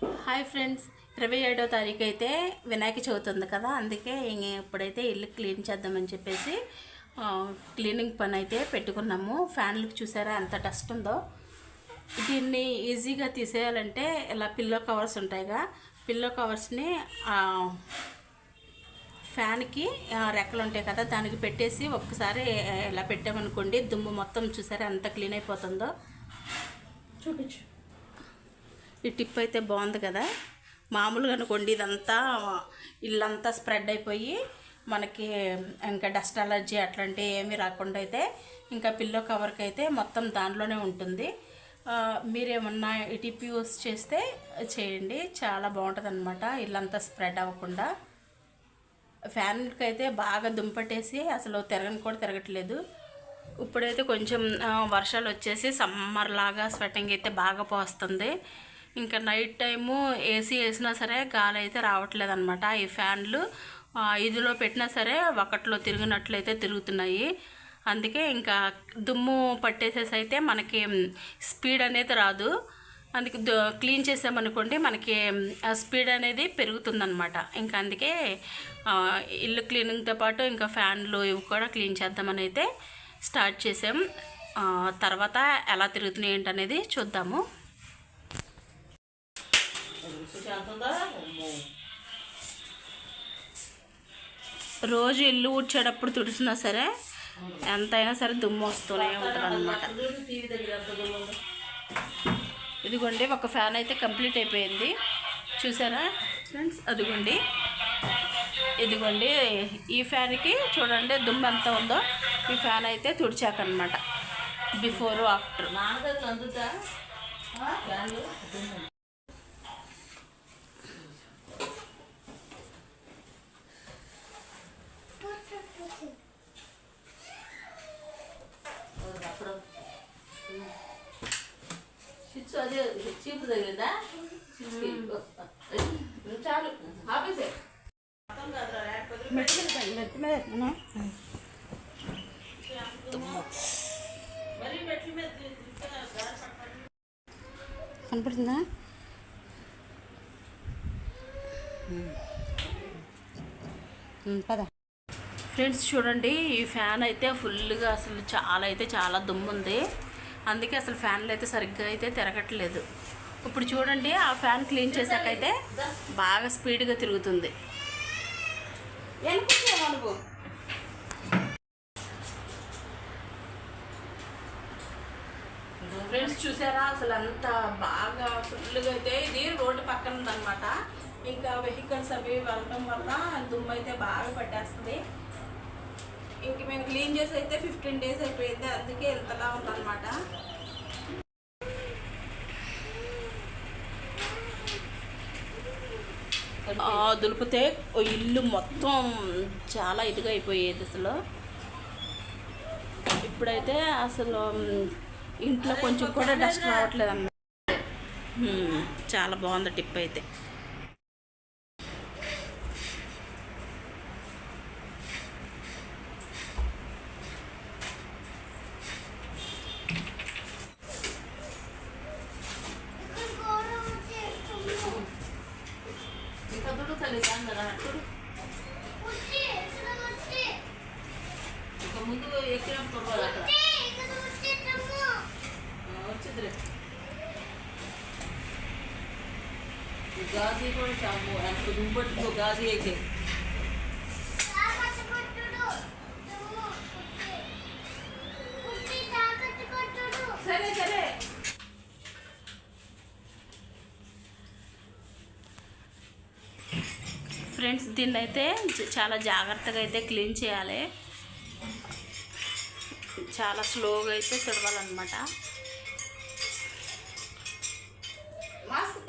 Hi friends ఇరవై ఏడో తారీఖు అయితే వినాయక చవితి ఉంది కదా అందుకే ఇంక ఇప్పుడైతే ఇల్లు క్లీన్ చేద్దామని చెప్పేసి క్లీనింగ్ పని అయితే పెట్టుకున్నాము. ఫ్యాన్లకు చూసారా ఎంత డస్ట్ ఉందో. దీన్ని ఈజీగా తీసేయాలంటే ఇలా పిల్లో కవర్స్ ఉంటాయిగా. పిల్లో కవర్స్ని ఫ్యాన్కి రెక్కలు ఉంటాయి కదా దానికి పెట్టేసి ఒక్కసారి ఇలా పెట్టామనుకోండి దుమ్ము మొత్తం చూసారా ఎంత క్లీన్ అయిపోతుందో. చూపించు. ఈ టిప్ అయితే బాగుంది కదా. మామూలుగా అనుకోండి ఇదంతా ఇల్లంతా స్ప్రెడ్ అయిపోయి మనకి ఇంకా డస్ట్ అలర్జీ అట్లాంటివి ఏమీ రాకుండా అయితే ఇంకా పిల్లో కవర్కి అయితే మొత్తం దానిలోనే ఉంటుంది. మీరేమన్నా ఈ టిప్ యూస్ చేస్తే చేయండి. చాలా బాగుంటుంది అనమాట ఇల్లంతా స్ప్రెడ్ అవ్వకుండా. ఫ్యాన్కి అయితే బాగా దుంపట్టేసి అసలు తిరగని కూడా తిరగట్లేదు. ఇప్పుడైతే కొంచెం వర్షాలు వచ్చేసి సమ్మర్ లాగా స్వెటింగ్ అయితే బాగా పోస్తుంది. ఇంకా నైట్ టైము ఏసీ వేసినా సరే గాలి అయితే రావట్లేదు అనమాట ఈ ఫ్యాన్లు ఐదులో ఇదిలో పెట్టినా సరే ఒకటిలో తిరిగినట్లయితే తిరుగుతున్నాయి. అందుకే ఇంకా దుమ్ము పట్టేసేసి అయితే మనకి స్పీడ్ అనేది రాదు. అందుకే దు- క్లీన్ చేసామనుకోండి మనకి ఆ స్పీడ్ అనేది పెరుగుతుందనమాట ఇంకా అందుకే ఇల్లు క్లీనింగ్తో పాటు ఇంకా ఫ్యాన్లు ఇవి కూడా క్లీన్ చేద్దామని అయితే స్టార్ట్ చేసాం. తర్వాత ఎలా తిరుగుతున్నాయి ఏంటనేది చూద్దాము. రోజు ఇల్లు ఊడ్చేటప్పుడు తుడిచినా సరే ఎంతైనా సరే దుమ్ము వస్తూనే ఉంటుంది. అనమాట ఇదిగోండి ఒక ఫ్యాన్ అయితే కంప్లీట్ అయిపోయింది. చూసారా ఫ్రెండ్స్? అదిగోండి. ఇదిగోండి ఈ ఫ్యాన్కి చూడండి దుమ్ము ఎంత ఉందో. ఈ ఫ్యాన్ అయితే తుడిచాకనమాట బిఫోర్ ఆఫ్టర్. చిచ్చు అదే చీపు తగిలిందా చాలు ఆపేసే. కనపడుతుందా? పద. ఫ్రెండ్స్ చూడండి ఈ ఫ్యాన్ అయితే ఫుల్గా అసలు చాలా అయితే చాలా దుమ్ము ఉంది అందుకే అసలు ఫ్యాన్లు అయితే సరిగ్గా అయితే తిరగట్లేదు. ఇప్పుడు చూడండి ఆ ఫ్యాన్ క్లీన్ చేశాకైతే బాగా స్పీడ్గా తిరుగుతుంది. ఫ్రెండ్స్ చూసారా? అసలు అంత బాగా ఫుల్గా అయితే ఇది రోడ్డు పక్కన ఉందన్నమాట. ఇంకా వెహికల్స్ అవి వెళ్ళడం వల్ల దుమ్ము అయితే బాగా పట్టేస్తుంది. క్లీన్ చేసి అయితే ఫిఫ్టీన్ డేస్ అయిపోయింది అందుకే ఇంతలా ఉందన్నమాట. దులిపితే ఇల్లు మొత్తం చాలా ఇదిగా అయిపోయేది అసలు. ఇప్పుడైతే అసలు ఇంట్లో కొంచెం కూడా డస్ట్ రావట్లేదు అన్నమాట చాలా బాగుంది టిప్ అయితే ఇంకా దుడ్డు తల్లి కదా చూడు ఇంకా ముందు ఎక్కినప్పుడు పోవాలి అక్కడ ఆ, గాజీ కూడా చాము అంత దుంపట్టుకో గాజు అయితే ఫ్రెండ్స్ దీన్ని అయితే చాలా జాగ్రత్తగా అయితే క్లీన్ చేయాలి. చాలా స్లోగా అయితే తుడవాలన్నమాట. మాస్క్